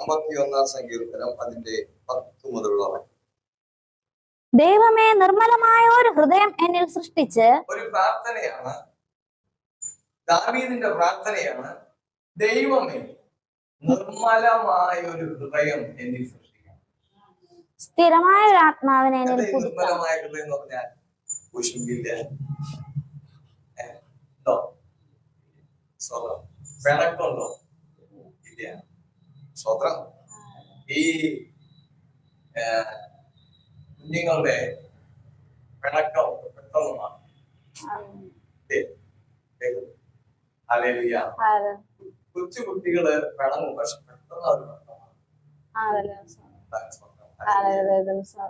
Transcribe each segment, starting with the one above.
അമ്പത്തി സങ്കീർത്തനം അതിന്റെ പത്ത് മുതലുള്ള വാക്യം. ദൈവമേ നിർമ്മലമായ ഒരു ഹൃദയം എന്നിൽ സൃഷ്ടിച്ച് ഒരു പ്രാർത്ഥനയാണ്. ദാവീദിന്റെ പ്രാർത്ഥനയാണ് ദൈവമേ നിർമ്മലമായ ഒരു ഹൃദയം എന്നിൽ സൃഷ്ടിക്കണം. സ്ഥിരമായ ഒരു ആത്മാവിനെ നിർമ്മലമായ ഹൃദയം എന്ന് പറഞ്ഞാൽ? കുശുമ്പില്ല. പിണക്കുണ്ടോ സ്വതം ഈ കുഞ്ഞുങ്ങളുടെ പിണക്കം പെട്ടെന്നുമാണ്. കൊച്ചു കുട്ടികൾ പിണങ്ങും പക്ഷെ പെട്ടെന്ന് അവർ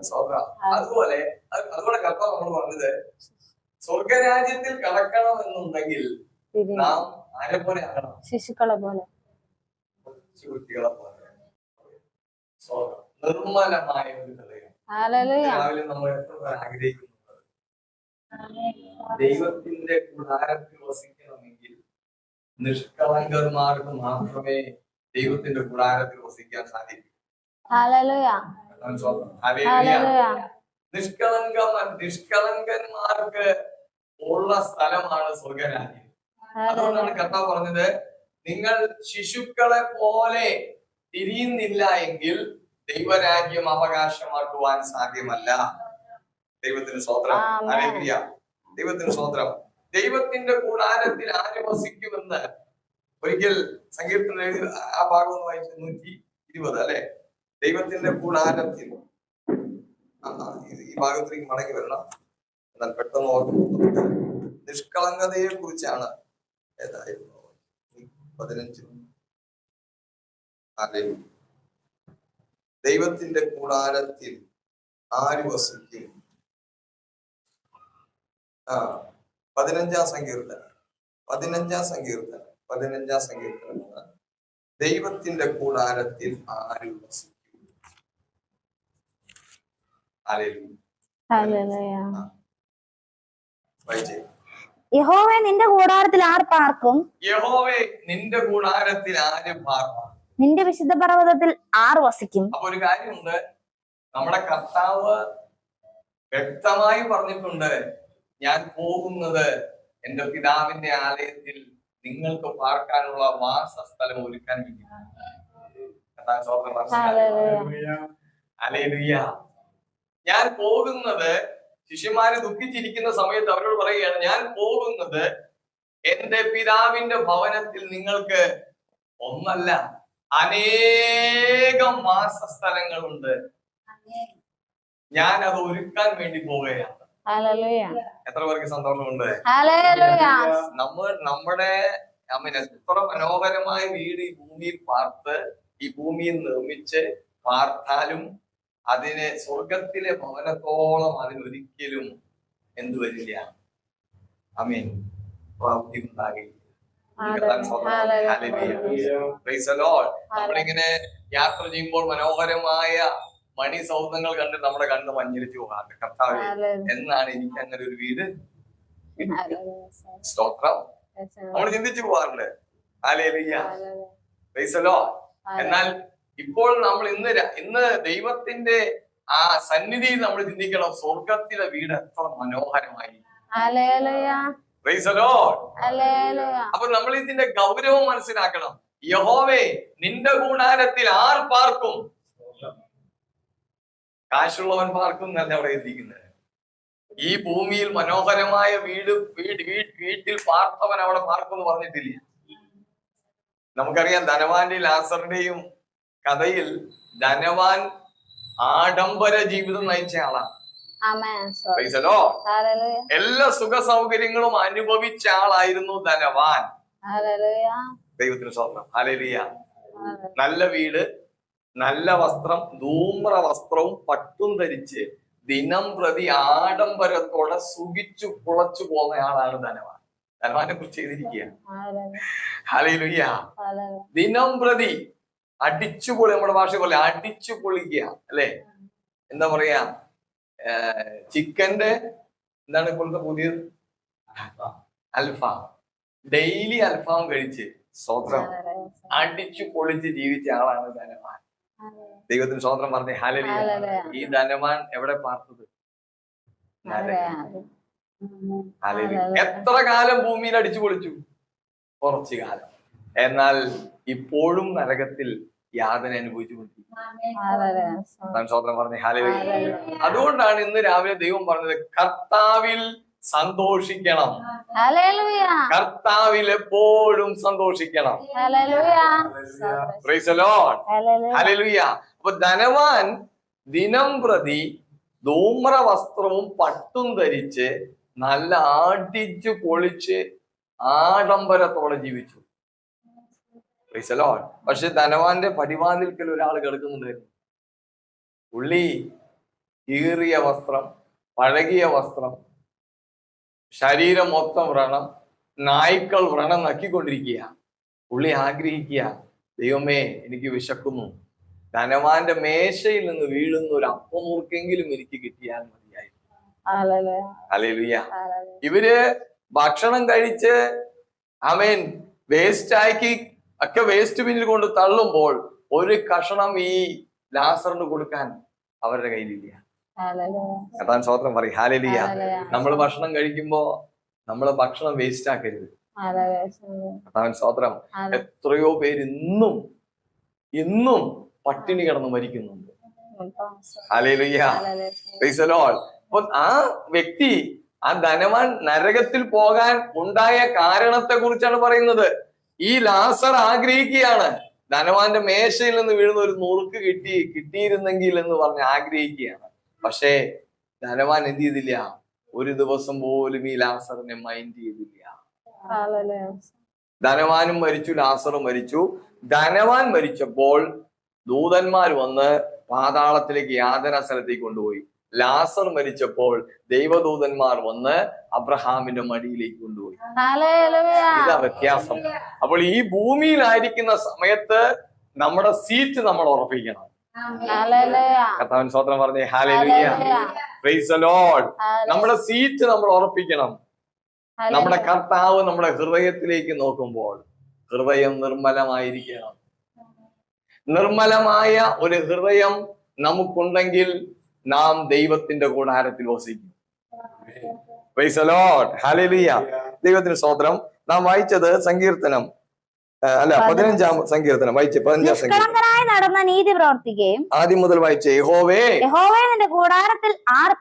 സ്വതം അതുപോലെ അത് അതുപോലെ കപ്പ നമ്മൾ പറഞ്ഞത് സ്വർഗരാജ്യത്തിൽ കടക്കണം എന്നുണ്ടെങ്കിൽ നാം ആരെ പോലെ ആകണം? ശിശുക്കളെ പോലെ. കുട്ടികളെ പോലെ നിർമ്മലമായ ഒരു ഹൃദയം. രാവിലെ നമ്മൾ എത്ര ആഗ്രഹിക്കുന്നത് ദൈവത്തിന്റെ കൂടാരത്തിൽ വസിക്കണമെങ്കിൽ നിഷ്കളങ്കന്മാർക്ക് മാത്രമേ ദൈവത്തിന്റെ കൂടാരത്തിൽ വസിക്കാൻ സാധിക്കൂ. നിഷ്കളങ്ക നിഷ്കളങ്കന്മാർക്ക് ഉള്ള സ്ഥലമാണ് സ്വർഗരാജ്യം അതുകൊണ്ടാണ് കഥ പറഞ്ഞത് നിങ്ങൾ ശിശുക്കളെ പോലെ തിരിയുന്നില്ല എങ്കിൽ ദൈവരാജ്യം അവകാശമാക്കുവാൻ സാധ്യമല്ല. ദൈവത്തിന് സ്വത്രം. ഹല്ലേലൂയ. ദൈവത്തിന് സ്വത്രം ദൈവത്തിന്റെ കൂടാരത്തിൽ ആര് വസിക്കുമെന്ന് ഒരിക്കൽ സങ്കീർത്തന ആ ഭാഗം ഒന്ന് വായിച്ചു നൂറ്റി ഇരുപത് അല്ലെ? ദൈവത്തിന്റെ കൂടാരത്തിൽ. ഈ ഭാഗത്തിലേക്ക് മടങ്ങി വരണം. എന്നാൽ പെട്ടെന്ന് ഓർക്കുന്നു നിഷ്കളങ്കതയെ കുറിച്ചാണ് ഏതായിരുന്നു? പതിനഞ്ച്. അതെ ദൈവത്തിന്റെ കൂടാരത്തിൽ ആര് വസിക്കും? ആ പതിനഞ്ചാം സങ്കീർത്തനം. പതിനഞ്ചാം സങ്കീർത്തനം. പതിനഞ്ചാം സങ്കീർത്തനം ദൈവത്തിന്റെ കൂടാരത്തിൽ ആര് വസിക്കും. വായിച്ചേ. യഹോവേ നിന്റെ കൂടാരത്തിൽ ആർ പാർക്കും? യഹോവേ നിന്റെ കൂടാരത്തിൽ ആര് പാർക്കും? നിന്റെ വിശുദ്ധ പർവതത്തിൽ ആർ വസിക്കും? അപ്പൊ ഒരു കാര്യമുണ്ട്. നമ്മുടെ കർത്താവ് വ്യക്തമായി പറഞ്ഞിട്ടുണ്ട് ഞാൻ പോകുന്നത് എന്റെ പിതാവിന്റെ ആലയത്തിൽ നിങ്ങൾക്ക് പാർക്കാനുള്ള വാസസ്ഥലം ഒരുക്കാൻ വേണ്ടി. ഞാൻ പോകുന്നത് ശിഷ്യന്മാര് ദുഃഖിച്ചിരിക്കുന്ന സമയത്ത് അവരോട് പറയുകയാണ് ഞാൻ പോകുന്നത് എന്റെ പിതാവിന്റെ ഭവനത്തിൽ നിങ്ങൾക്ക് ഒന്നല്ല അനേകം വാസസ്ഥലങ്ങളുണ്ട് ഞാൻ അത് ഒരുക്കാൻ വേണ്ടി പോവുകയാണ്. എത്ര പേർക്ക് സന്തോഷമുണ്ട്. നമ്മൾ നമ്മുടെ എത്ര മനോഹരമായ വീട് ഈ ഭൂമിയിൽ പാർത്ത് ഈ ഭൂമിയിൽ നിർമ്മിച്ച് പാർത്താലും അതിന് സ്വർഗത്തിലെ ഭവനത്തോളം അതിനൊരിക്കലും എന്തു വരില്ല. അമീൻ പ്രാപ്തി ഉണ്ടാകില്ല. നമ്മളിങ്ങനെ യാത്ര ചെയ്യുമ്പോൾ മനോഹരമായ മണി സൗധങ്ങൾ കണ്ട് നമ്മുടെ കണ്ണ് മഞ്ഞിരിച്ചു പോകാറുണ്ട്. കർത്താവ് എന്നാണ് എനിക്ക് അങ്ങനെ ഒരു വീട്. സ്തോത്രം. നമ്മൾ ചിന്തിച്ചു പോകാറുണ്ട്. ആലേ എന്നാൽ ഇപ്പോൾ നമ്മൾ ഇന്ന് ഇന്ന് ദൈവത്തിന്റെ ആ സന്നിധി നമ്മൾ ചിന്തിക്കണം സ്വർഗത്തിലെ വീട് എത്ര മനോഹരമായി. അപ്പൊ നമ്മൾ ഇതിന്റെ ഗൗരവം മനസ്സിലാക്കണം. യഹോവേ നിന്റെ കൂടാരത്തിൽ ആർ പാർക്കും കാശുള്ളവൻ പാർക്കും എന്നല്ല അവിടെ എത്തിക്കുന്നത് ഈ ഭൂമിയിൽ മനോഹരമായ വീട് വീട് വീട് വീട്ടിൽ പാർത്തവൻ അവിടെ പാർക്കും എന്ന് പറഞ്ഞിട്ടില്ല? നമുക്കറിയാം ധനവാന്റെ ലാസറിന്റെയും കഥയിൽ ധനവാൻ ആഡംബര ജീവിതം നയിച്ച ആളാണ്. എല്ലാ സുഖ സൗകര്യങ്ങളും അനുഭവിച്ച ആളായിരുന്നു ധനവാൻ. ദൈവത്തിന് സ്വന്തം അലലിയ. നല്ല വീട് നല്ല വസ്ത്രം ധൂമ്ര വസ്ത്രവും പട്ടും ധരിച്ച് ദിനം പ്രതി ആഡംബരത്തോടെ സുഖിച്ചു കുളച്ചു പോകുന്ന ആളാണ് ധനവാൻ ധനവാനെ കുറിച്ച് ചെയ്തിരിക്കുക. ഹലയിലുയ്യ. ദിനം പ്രതി അടിച്ചു പൊളി നമ്മുടെ ഭാഷ പോലെ അടിച്ചു പൊളിക്കുക അല്ലെ? എന്താ പറയാ? ചിക്കന്റെ എന്താണ് ഇപ്പോഴത്തെ പുതിയത് അൽഫാം? ഡെയിലി അൽഫാം കഴിച്ച് സ്വത്രം. അടിച്ചു പൊളിച്ച് ജീവിച്ച ആളാണ് ധനമാൻ ദൈവത്തിന് സ്വതന്ത്രം പറഞ്ഞ ഹലലി. ഈ ധനമാൻ എവിടെ പാർത്തത്. എത്ര കാലം ഭൂമിയിൽ അടിച്ചു പൊളിച്ചു? കുറച്ചു കാലം. എന്നാൽ ഇപ്പോഴും നരകത്തിൽ യാതന. അതാണ് സ്വതന്ത്രം പറഞ്ഞ. അതുകൊണ്ടാണ് ഇന്ന് രാവിലെ ദൈവം പറഞ്ഞത് കർത്താവിൽ സന്തോഷിക്കണം. ഹല്ലേലൂയ. കർത്താവിൽ എപ്പോഴും സന്തോഷിക്കണം. അപ്പൊ ധനവാൻ ദിനം പ്രതി ധൂമ്ര വസ്ത്രവും പട്ടും ധരിച്ച് നല്ല ആടിച്ചു പൊളിച്ച് ആഡംബരത്തോടെ ജീവിച്ചു. പക്ഷെ ധനവാന്റെ പടിവാതിൽക്കൽ ഒരാൾ കിടക്കുന്നുണ്ടായിരുന്നു. പുള്ളി കീറിയ വസ്ത്രം പഴകിയ വസ്ത്രം ശരീരം മൊത്തം വ്രണം നായ്ക്കൾ വ്രണം നക്കിക്കൊണ്ടിരിക്കുക പുള്ളി ആഗ്രഹിക്കുക ദൈവമേ എനിക്ക് വിശക്കുന്നു. ധനവാന്റെ മേശയിൽ നിന്ന് വീഴുന്ന ഒരു അപ്പമുറുക്കെങ്കിലും എനിക്ക് കിട്ടിയാൽ മതിയായി ഇവർ ഭക്ഷണം കഴിച്ച് അമേൻ വേസ്റ്റ് ആക്കി ഒക്കെ വേസ്റ്റ് ബിന്നിൽ കൊണ്ട് തള്ളുമ്പോൾ ഒരു കഷണം ഈ ലാസറിന് കൊടുക്കാൻ അവരുടെ കയ്യിലില്ല കഥാൻ സ്വത്രം പറയും. ഹാലലിയ. നമ്മൾ ഭക്ഷണം കഴിക്കുമ്പോ നമ്മൾ ഭക്ഷണം വേസ്റ്റ് ആക്കരുത്. കഥാൻ സ്വത്രം. എത്രയോ പേര് ഇന്നും ഇന്നും പട്ടിണി കിടന്ന് മരിക്കുന്നുണ്ട്. അപ്പൊ ആ വ്യക്തി ആ ധനവാൻ നരകത്തിൽ പോകാൻ ഉണ്ടായ കാരണത്തെ കുറിച്ചാണ് പറയുന്നത്. ഈ ലാസർ ആഗ്രഹിക്കുകയാണ്. ധനവാന്റെ മേശയിൽ നിന്ന് വീഴുന്ന ഒരു നുറുക്ക് കിട്ടി കിട്ടിയിരുന്നെങ്കിൽ എന്ന് പറഞ്ഞ് ആഗ്രഹിക്കുകയാണ്. പക്ഷേ ധനവാൻ എന്ത് ചെയ്തില്ല? ഒരു ദിവസം പോലും ഈ ലാസറിനെ മൈൻഡ് ചെയ്തില്ല. ധനവാനും മരിച്ചു ലാസറും മരിച്ചു. ധനവാൻ മരിച്ചപ്പോൾ ദൂതന്മാർ വന്ന് പാതാളത്തിലേക്ക് യാതന സ്ഥലത്തേക്ക് കൊണ്ടുപോയി. ലാസർ മരിച്ചപ്പോൾ ദൈവദൂതന്മാർ വന്ന് അബ്രഹാമിന്റെ മടിയിലേക്ക് കൊണ്ടുപോയി. ഇതാ വ്യത്യാസം. അപ്പോൾ ഈ ഭൂമിയിലായിരിക്കുന്ന സമയത്ത് നമ്മുടെ സീറ്റ് നമ്മൾ ഉറപ്പിക്കണം. കർത്താവൻ സ്വത്രം പറഞ്ഞേ ഹാലലിയ. Price load. നമ്മുടെ സീറ്റ് നമ്മൾ ഉറപ്പിക്കണം. നമ്മുടെ കർത്താവ് നമ്മുടെ ഹൃദയത്തിലേക്ക് നോക്കുമ്പോൾ ഹൃദയം നിർമ്മലമായിരിക്കണം. നിർമ്മലമായ ഒരു ഹൃദയം നമുക്കുണ്ടെങ്കിൽ നാം ദൈവത്തിന്റെ കൂടാരത്തിൽ വസിക്കും. ദൈവത്തിന് സ്തോത്രം. നാം വായിച്ചത് സങ്കീർത്തനം. അല്ല പതിനഞ്ചാം സങ്കീർത്തനം. വായിച്ച പതിനഞ്ചാം സങ്കീർത്തനം. നടന്ന നീതി പ്രവർത്തിക്കുകയും ആദ്യം മുതൽ വായിച്ച യഹോവേ. യഹോവേ നിന്റെ കൂടാരത്തിൽ ആർ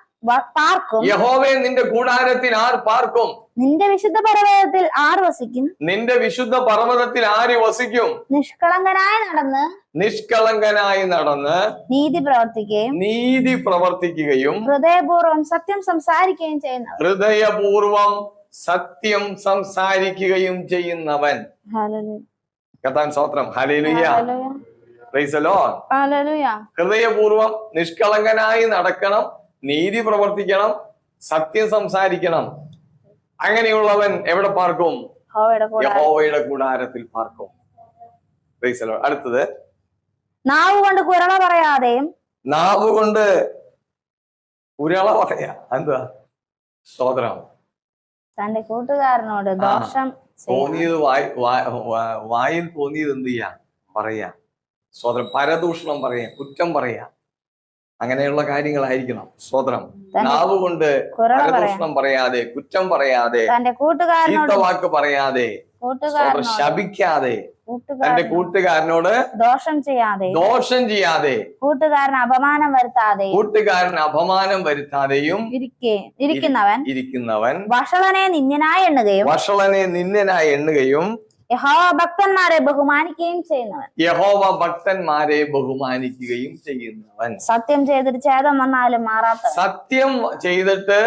പാർക്കും. യഹോവേ നിന്റെ കൂടാരത്തിൽ ആർ പാർക്കും? നിന്റെ വിശുദ്ധ പർവതത്തിൽ ആർ വസിക്കും? നിന്റെ വിശുദ്ധ പർവതത്തിൽ ആര് വസിക്കും? നിഷ്കളങ്കനായി നടന്ന് നിഷ്കളങ്കനായി നടന്ന് നീതി പ്രവർത്തിക്കുകയും നീതി പ്രവർത്തിക്കുകയും ഹൃദയപൂർവം സത്യം സംസാരിക്കുകയും ചെയ്യുന്ന ഹൃദയപൂർവം സത്യം സംസാരിക്കുകയും ചെയ്യുന്നവൻ. കഥാൻ സ്വത്രം ഹലേലുയ്യ. ഹൃദയപൂർവം നിഷ്കളങ്കനായി നടക്കണം. നീതി പ്രവർത്തിക്കണം സത്യം സംസാരിക്കണം. അങ്ങനെയുള്ളവൻ എവിടെ പാർക്കും? യഹോവയുടെ കൂടാരത്തിൽ. പാർക്കും. അടുത്തത്. നാവ് കൊണ്ട് കുരള പറയാതെയും നാവ് കൊണ്ട് കുരള പറയാ. എന്താ സ്തോത്രം. തന്റെ കൂട്ടുകാരനോട് ദോഷം. തോന്നിയത് വായിൽ തോന്നിയത് എന്ത് ചെയ്യാ? പറയാ. സ്വതന്ത്രം പരദൂഷണം പറയാ. കുറ്റം പറയാ. അങ്ങനെയുള്ള കാര്യങ്ങളായിരിക്കണം. സ്വതന്ത്രം. നാവ് കൊണ്ട് പ്രശ്നം പരദൂഷണം പറയാതെ കുറ്റം പറയാതെ ചീത്ത കൂട്ടുകാരനോട് ചീത്തവാക്ക് പറയാതെ ശപിക്കാതെ തന്റെ കൂട്ടുകാരനോട് ദോഷം ചെയ്യാതെ ദോഷം ചെയ്യാതെ കൂട്ടുകാരൻ അപമാനം വരുത്താതെ കൂട്ടുകാരൻ അപമാനം വരുത്താതെയും ഇരിക്കെ ഇരിക്കുന്നവൻ ഇരിക്കുന്നവൻ വഷളനെ നിന്നനായി എണ്ണുകയും വഷളനെ നിന്ദനായി എണ്ണുകയും യഹോവ ഭക്തന്മാരെ ബഹുമാനിക്കുകയും ചെയ്യുന്നവൻ. യഹോവ ഭക്തന്മാരെ ബഹുമാനിക്കുകയും ചെയ്യുന്നവൻ. സത്യം ചെയ്തിട്ട് ഛേദം വന്നാലും മാറാത്ത സത്യം ചെയ്തിട്ട്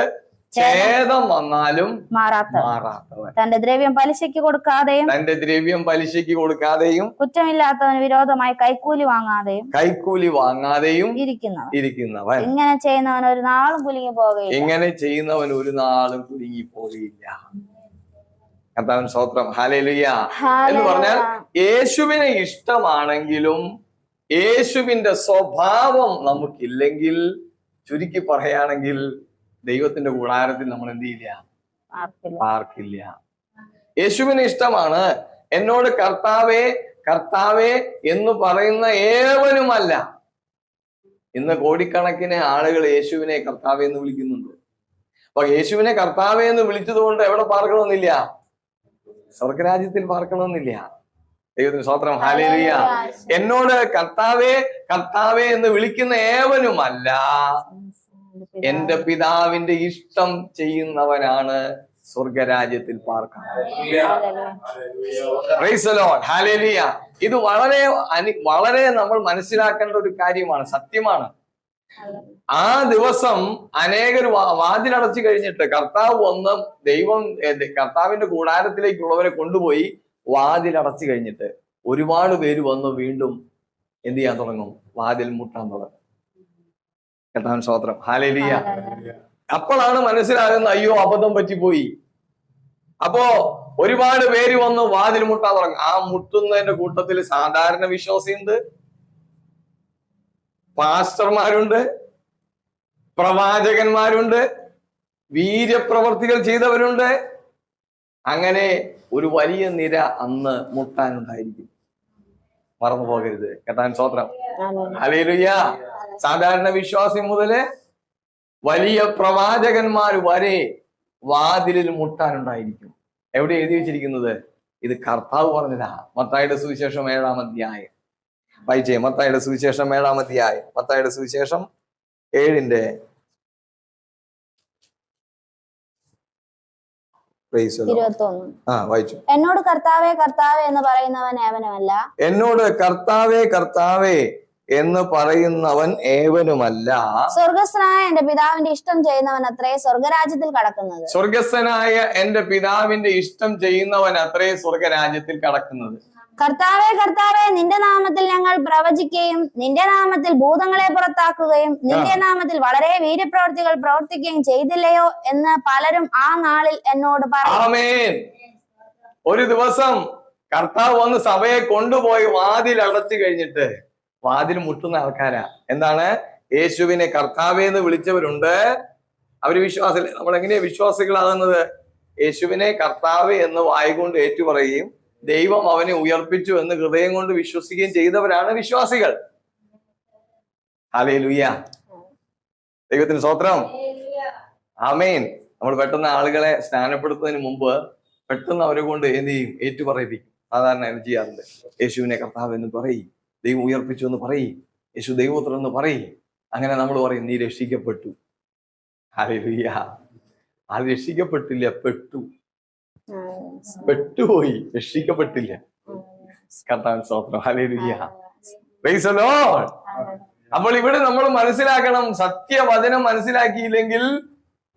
ഛേദം വന്നാലും മാറാത്തവൻ. തന്റെ ദ്രവ്യം പലിശയ്ക്ക് കൊടുക്കാതെയും തന്റെ ദ്രവ്യം പലിശയ്ക്ക് കൊടുക്കാതെയും കുറ്റമില്ലാത്തവന് വിരോധമായി കൈക്കൂലി വാങ്ങാതെയും കൈക്കൂലി വാങ്ങാതെയും ഇരിക്കുന്നവൻ. ഇരിക്കുന്നവൻ. ഇങ്ങനെ ചെയ്യുന്നവൻ ഒരു നാളും കുലുങ്ങി പോകുകയില്ല ഇങ്ങനെ ചെയ്യുന്നവൻ ഒരു നാളും കുലുങ്ങി പോകില്ല കർത്താവൻ സ്തോത്രം. ഹാലേലുയ്യ എന്ന് പറഞ്ഞാൽ യേശുവിനെ ഇഷ്ടമാണെങ്കിലും യേശുവിന്റെ സ്വഭാവം നമുക്കില്ലെങ്കിൽ ചുരുക്കി പറയുകയാണെങ്കിൽ ദൈവത്തിന്റെ കൂടാരത്തിൽ നമ്മൾ എന്ത് ചെയ്യില്ല. പാർക്കില്ല. യേശുവിനെ ഇഷ്ടമാണ്. എന്നോട് കർത്താവേ കർത്താവേ എന്ന് പറയുന്ന ഏവനുമല്ല. ഇന്ന് കോടിക്കണക്കിന് ആളുകൾ യേശുവിനെ കർത്താവേ എന്ന് വിളിക്കുന്നുണ്ട്. അപ്പൊ യേശുവിനെ കർത്താവേ എന്ന് വിളിച്ചതുകൊണ്ട് എവിടെ പാർക്കണമെന്നില്ല? സ്വർഗരാജ്യത്തിൽ പാർക്കണമെന്നില്ല. ദൈവത്തിന് സ്വത്രം ഹാലേലിയ എന്നോട് കർത്താവേ കർത്താവേ എന്ന് വിളിക്കുന്ന ഏവനുമല്ല. എന്റെ പിതാവിന്റെ ഇഷ്ടം ചെയ്യുന്നവനാണ് സ്വർഗരാജ്യത്തിൽ പാർക്കാൻ. ഇത് വളരെ വളരെ നമ്മൾ മനസ്സിലാക്കേണ്ട ഒരു കാര്യമാണ് സത്യമാണ്. ആ ദിവസം അനേകർ വാതിലടച്ചു കഴിഞ്ഞിട്ട് കർത്താവ് വന്ന് ദൈവം കർത്താവിന്റെ കൂടാരത്തിലേക്കുള്ളവരെ കൊണ്ടുപോയി വാതിലടച്ചു കഴിഞ്ഞിട്ട് ഒരുപാട് പേര് വന്ന് വീണ്ടും എന്ത് ചെയ്യാൻ തുടങ്ങും? വാതിൽ മുട്ടാൻ തുടങ്ങും. കർത്താവൻ സ്തോത്രം. ഹാലേലിയ അപ്പോഴാണ് മനസ്സിലാകുന്നത് അയ്യോ അബദ്ധം പറ്റിപ്പോയി. അപ്പോ ഒരുപാട് പേര് വന്ന് വാതിൽ മുട്ടാൻ തുടങ്ങും. ആ മുട്ടുന്നതിന്റെ കൂട്ടത്തിൽ സാധാരണ വിശ്വാസിയുണ്ട് പാസ്റ്റർമാരുണ്ട് പ്രവാചകന്മാരുണ്ട് വീര്യപ്രവർത്തികൾ ചെയ്തവരുണ്ട്. അങ്ങനെ ഒരു വലിയ നിര അന്ന് മുട്ടാനുണ്ടായിരിക്കും. മറന്നു പോകരുത്. കേട്ടാൻ സ്വത്രം അലയിലുയ്യ സാധാരണ വിശ്വാസി മുതൽ വലിയ പ്രവാചകന്മാർ വരെ വാതിലിൽ മുട്ടാനുണ്ടായിരിക്കും. എവിടെ എഴുതി വെച്ചിരിക്കുന്നത്? ഇത് കർത്താവ് പറഞ്ഞതാ. മത്തായുടെ സുവിശേഷം ഏഴാം അധ്യായം. വായിച്ചേ മത്തായുടെ സുവിശേഷം ഏഴാം അധ്യായം. മത്തായുടെ സുവിശേഷം ഏഴിന്റെ. ആ വായിച്ചു. എന്നോട് കർത്താവേ കർത്താവേ എന്ന് പറയുന്നവൻ ഏവനുമല്ല? എന്നോട് കർത്താവേ കർത്താവേ എന്ന് പറയുന്നവൻ ഏവനുമല്ല. സ്വർഗസ്ഥനായ എന്റെ പിതാവിന്റെ ഇഷ്ടം ചെയ്യുന്നവൻ അത്രേ സ്വർഗരാജ്യത്തിൽ കടക്കുന്നത്. സ്വർഗസ്ഥനായ എന്റെ പിതാവിന്റെ ഇഷ്ടം ചെയ്യുന്നവൻ അത്രേ സ്വർഗരാജ്യത്തിൽ കടക്കുന്നത്. കർത്താവേ കർത്താവെ നിന്റെ നാമത്തിൽ ഞങ്ങൾ പ്രവചിക്കുകയും നിന്റെ നാമത്തിൽ ഭൂതങ്ങളെ പുറത്താക്കുകയും നിന്റെ നാമത്തിൽ വളരെ വീര്യപ്രവർത്തികൾ പ്രവർത്തിക്കുകയും ചെയ്തില്ലയോ എന്ന് പലരും ആ നാളിൽ എന്നോട് പറഞ്ഞു. ഒരു ദിവസം കർത്താവ് വന്ന് സഭയെ കൊണ്ടുപോയി വാതിൽ അടച്ചു കഴിഞ്ഞിട്ട് വാതിൽ മുട്ടുന്ന ആൾക്കാരാ. എന്താണ്? യേശുവിനെ കർത്താവെ എന്ന് വിളിച്ചവരുണ്ട്. അവർ വിശ്വാസം നമ്മൾ എങ്ങനെയാ വിശ്വാസികളാകുന്നത്? യേശുവിനെ കർത്താവ് എന്ന് വായിക്കൊണ്ട് ഏറ്റുപറയുകയും ദൈവം അവനെ ഉയർപ്പിച്ചു എന്ന് ഹൃദയം കൊണ്ട് വിശ്വസിക്കുകയും ചെയ്തവരാണ് വിശ്വാസികൾ. അലേ ലുയ്യ ദൈവത്തിന് സ്വത്രം ആമേൻ. നമ്മൾ പെട്ടെന്ന് ആളുകളെ സ്നാനപ്പെടുത്തുന്നതിന് മുമ്പ് പെട്ടെന്ന് അവരെ കൊണ്ട് എന്ത് ചെയ്യും? ഏറ്റുപറയിപ്പിക്കും. സാധാരണ എനിക്ക് ചെയ്യാറുണ്ട്? യേശുവിനെ കർത്താവ് എന്ന് പറയും. ദൈവം ഉയർപ്പിച്ചു എന്ന് പറയും. യേശു ദൈവപുത്രം എന്ന് പറയും. അങ്ങനെ നമ്മൾ പറയും നീ രക്ഷിക്കപ്പെട്ടു. ഹലേ ലുയ്യ ആ രക്ഷിക്കപ്പെട്ടില്ല പെട്ടു. പെട്ടുപോയി. രക്ഷിക്കപ്പെട്ടില്ല. കർത്താൻ Lord. അപ്പോൾ ഇവിടെ നമ്മൾ മനസ്സിലാക്കണം. സത്യവചനം മനസ്സിലാക്കിയില്ലെങ്കിൽ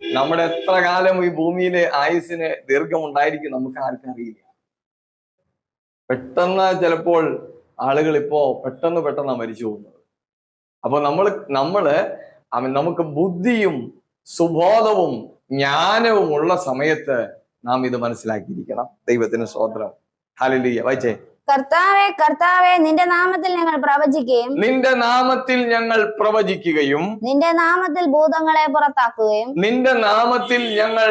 നമ്മുടെ എത്ര കാലം ഈ ഭൂമിയിലെ ആയുസിന് ദീർഘമുണ്ടായിരിക്കും നമുക്ക് ആർക്കും അറിയില്ല. പെട്ടെന്ന് ചിലപ്പോൾ ആളുകൾ ഇപ്പോ പെട്ടെന്ന് പെട്ടെന്ന് മരിച്ചു പോകുന്നത്. അപ്പൊ നമ്മൾ നമ്മൾ നമുക്ക് ബുദ്ധിയും സുബോധവും ജ്ഞാനവും ഉള്ള സമയത്ത് നാം ഇത് മനസ്സിലാക്കിയിരിക്കണം. ദൈവത്തിന് സ്വോത്രം ഹലിയ വായിച്ചേ. കർത്താവേ കർത്താവേ നിന്റെ നാമത്തിൽ ഞങ്ങൾ പ്രവചിക്കുകയും നിന്റെ നാമത്തിൽ ഞങ്ങൾ പ്രവചിക്കുകയും നിന്റെ നാമത്തിൽ ഭൂതങ്ങളെ പുറത്താക്കുകയും നിന്റെ നാമത്തിൽ ഞങ്ങൾ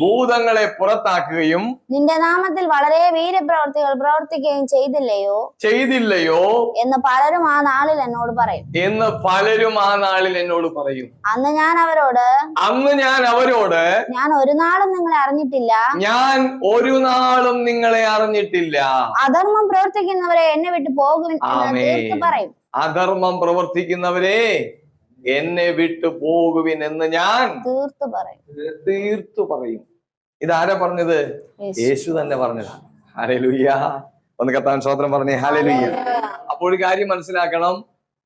ഭൂതങ്ങളെ പുറത്താക്കുകയും നിന്റെ നാമത്തിൽ വളരെ വീരപ്രവർത്തികൾ പ്രവർത്തിക്കുകയും ചെയ്തില്ലയോ? ചെയ്തില്ലയോ? എന്ന് പലരും ആ നാളിൽ എന്നോട് പറയും. എന്ന് പലരും ആ നാളിൽ എന്നോട് പറയും. അന്ന് ഞാൻ അവരോട് അന്ന് ഞാൻ അവരോട് ഞാൻ ഒരു നാളും നിങ്ങളെ അറിഞ്ഞിട്ടില്ല. ഞാൻ ഒരു നാളും നിങ്ങളെ അറിഞ്ഞിട്ടില്ല. അധർമ്മം പ്രവർത്തിക്കുന്നവരെ എന്നെ വിട്ടു പോകും. പറയും. അധർമ്മം പ്രവർത്തിക്കുന്നവരെ എന്നെ വിട്ടു പോകുവിൻ എന്ന് ഞാൻ തീർത്തു പറയും. തീർത്തു പറയും. ഇതാരാ പറഞ്ഞത്? യേശു. യേശു തന്നെ പറഞ്ഞതാണ് ഹലലുയ്യ ഒന്ന് കത്താൻ സ്വത്രം പറഞ്ഞേ. ഹലലുയ്യ അപ്പോൾ ഒരു കാര്യം മനസ്സിലാക്കണം.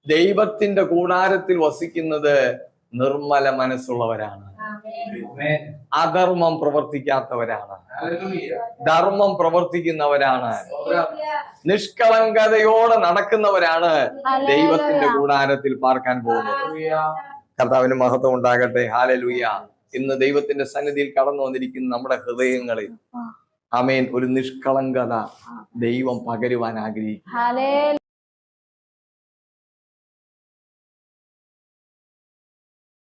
ദൈവത്തിന്റെ കൂടാരത്തിൽ വസിക്കുന്നത് നിർമ്മല മനസ്സുള്ളവരാണ്. അധർമ്മം പ്രവർത്തിക്കാത്തവരാണ്. ധർമ്മം പ്രവർത്തിക്കുന്നവരാണ്. നിഷ്കളങ്കതയോടെ നടക്കുന്നവരാണ് ദൈവത്തിന്റെ കൂടാരത്തിൽ പാർക്കാൻ പോകുന്നത്. കർത്താവിന് മഹത്വം ഉണ്ടാകട്ടെ. ഹാലലുയ്യ ഇന്ന് ദൈവത്തിന്റെ സന്നിധിയിൽ കടന്നു വന്നിരിക്കുന്ന നമ്മുടെ ഹൃദയങ്ങളിൽ. അമേൻ ഒരു നിഷ്കളങ്കത ദൈവം പകരുവാൻ ആഗ്രഹിക്കും.